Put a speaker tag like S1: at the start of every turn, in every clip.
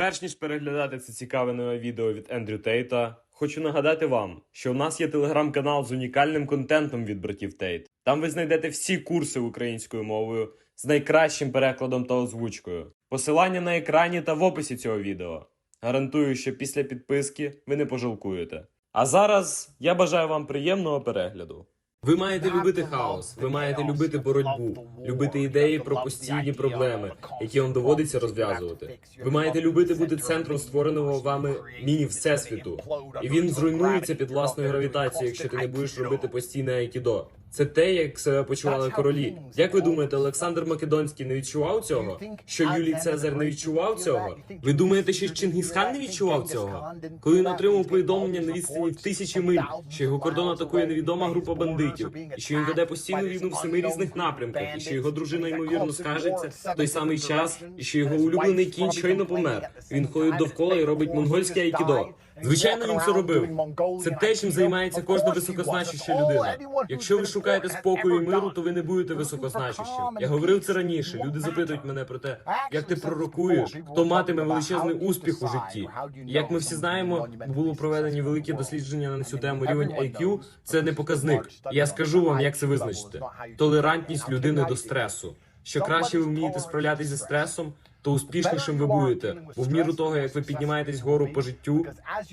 S1: Перш ніж переглядати це цікаве нове відео від Ендрю Тейта, хочу нагадати вам, що в нас є телеграм-канал з унікальним контентом від братів Тейт. Там ви знайдете всі курси українською мовою з найкращим перекладом та озвучкою. Посилання на екрані та в описі цього відео. Гарантую, що після підписки ви не пожалкуєте. А зараз я бажаю вам приємного перегляду. Ви маєте любити хаос, ви маєте любити боротьбу, любити ідеї про постійні проблеми, які вам доводиться розв'язувати. Ви маєте любити бути центром створеного вами міні всесвіту, і він зруйнується під власною гравітацією, якщо ти не будеш робити постійне айкідо. Це те, як себе почували королі. Як ви думаєте, Олександр Македонський не відчував цього? Що Юлій Цезар не відчував цього? Ви думаєте, що Чингісхан не відчував цього? Коли він отримав повідомлення на відстані в тисячі миль, що його кордон атакує невідома група бандитів, і що він веде постійну війну в семи різних напрямках, і що його дружина ймовірно скажеться в той самий час, і що його улюблений кінь щойно помер. Він ходить довкола і робить монгольське айкідо. Звичайно, він це робив. Це те, чим займається кожна високозначуща людина. Якщо ви шукаєте спокою і миру, то ви не будете високозначущим. Я говорив це раніше. Люди запитують мене про те, як ти пророкуєш, хто матиме величезний успіх у житті. Як ми всі знаємо, було проведені великі дослідження на цю тему. Рівень IQ – це не показник. Я скажу вам, як це визначити. Толерантність людини до стресу. Що краще ви вмієте справлятися зі стресом, то успішнішим ви будете. Бо в міру того, як ви піднімаєтесь вгору по життю,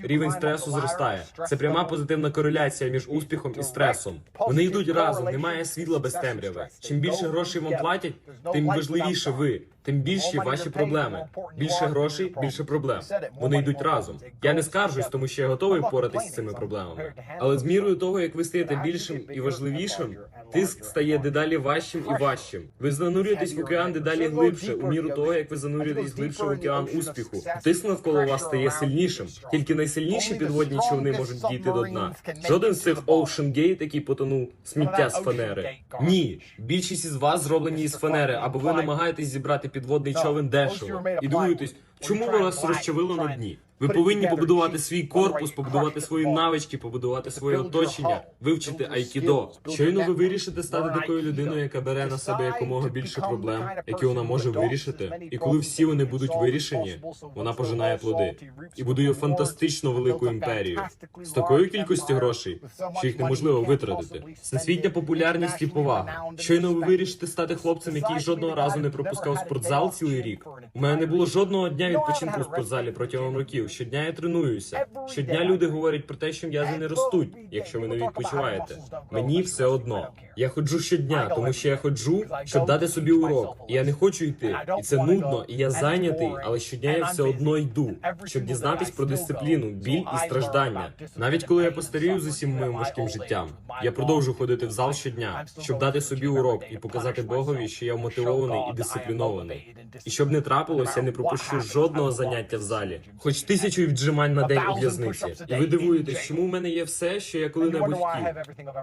S1: рівень стресу зростає. Це пряма позитивна кореляція між успіхом і стресом. Вони йдуть разом, немає світла без темряви. Чим більше грошей вам платять, тим важливіше ви, тим більші ваші проблеми. Більше грошей, більше проблем. Вони йдуть разом. Я не скаржусь, тому що я готовий впоратися з цими проблемами. Але з мірою того, як ви стаєте більшим і важливішим, тиск стає дедалі важчим і важчим. Ви занурюєтесь в океан дедалі глибше, у міру того, як ви занурюєтесь глибше в океан успіху. Тиск навколо вас стає сильнішим. Тільки найсильніші підводні човни можуть дійти до дна. Жоден з цих Ocean Gate, який потонув, сміття з фанери. Ні, більшість із вас зроблені із фанери, або ви намагаєтесь зібрати підводний човен дешево. І дивуєтесь, чому ви вас розчавило на дні? Ви повинні побудувати свій корпус, побудувати свої навички, побудувати своє оточення, вивчити айкідо. Щойно ви вирішите стати такою людиною, яка бере на себе якомога більше проблем, які вона може вирішити. І коли всі вони будуть вирішені, вона пожинає плоди і будує фантастично велику імперію з такою кількістю грошей, що їх неможливо витратити. Всесвітня популярність і повага. Щойно ви вирішите стати хлопцем, який жодного разу не пропускав спортзал цілий рік. У мене не було жодного дня відпочинку в спортзалі протягом років. Щодня я тренуюся. Щодня люди говорять про те, що м'язи не ростуть, якщо ви не відпочиваєте. Мені все одно. Я ходжу щодня, тому що я ходжу, щоб дати собі урок. І я не хочу йти. І це нудно, і я зайнятий, але щодня я все одно йду, щоб дізнатись про дисципліну, біль і страждання. Навіть коли я постарію з усім моїм важким життям, я продовжу ходити в зал щодня, щоб дати собі урок і показати Богові, що я мотивований і дисциплінований. І щоб не трапилося, я не пропущу жодного заняття в залі, хоч тисячу віджимань на день у в'язниці. І ви дивуєтесь, чому в мене є все, що я коли-небудь хотів.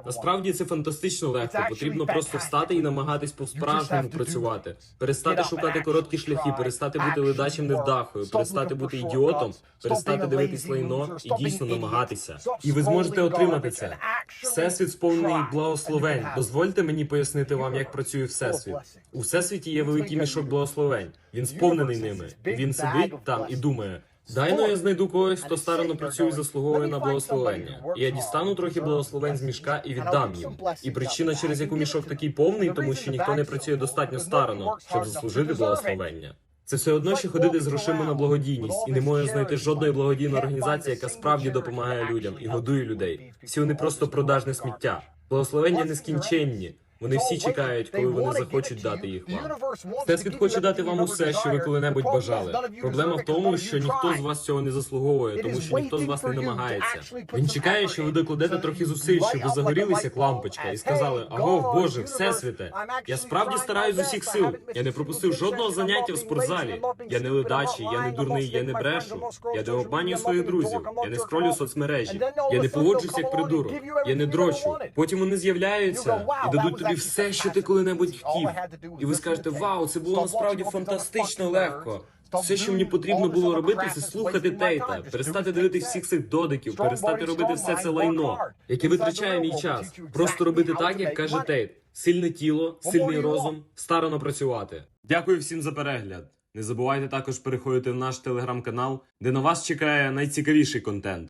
S1: Насправді це фантастично легко. Потрібно просто встати і намагатись по-справжньому працювати, перестати шукати короткі шляхи, перестати бути ледачим невдахою, перестати бути ідіотом, перестати дивитись лайно і дійсно намагатися. І ви зможете отримати це. Всесвіт сповнений благословень. Дозвольте мені пояснити вам, як працює всесвіт. У всесвіті є великий мішок благословень. Він сповнений ними. Він сидить там і думає. Дай но я знайду когось, хто старано працює і заслуговує на благословення. І я дістану трохи благословень з мішка і віддам їм. І причина, через яку мішок такий повний, тому що ніхто не працює достатньо старано, щоб заслужити благословення. Це все одно, що ходити з грошима на благодійність, і не може знайти жодної благодійної організації, яка справді допомагає людям і годує людей. Всі вони просто продажне сміття. Благословення нескінченні. Вони всі чекають, коли вони захочуть дати їх вам. Всесвіт хоче дати вам усе, що ви коли-небудь бажали. Проблема в тому, що ніхто з вас цього не заслуговує, тому що ніхто з вас не намагається. Він чекає, що ви докладете трохи зусиль, щоб ви загорілися як лампочка, і сказали: Аго, Боже, всесвіте, я справді стараюсь з усіх сил. Я не пропустив жодного заняття в спортзалі. Я не ледачий, я не дурний, я не брешу. Я не обманюю своїх друзів. Я не скролю соцмережі. Я не поводжусь як придурок. Я не дрочу. Потім вони з'являються і дадуть тобі все, що ти коли-небудь хотів. І ви скажете, вау, це було насправді фантастично легко. Все, що мені потрібно було робити, це слухати Тейта, перестати дивитись всіх цих додиків, перестати робити все це лайно, яке витрачає мій час. Просто робити так, як каже Тейт. Сильне тіло, сильний розум, старано працювати. Дякую всім за перегляд. Не забувайте також переходити в наш телеграм-канал, де на вас чекає найцікавіший контент.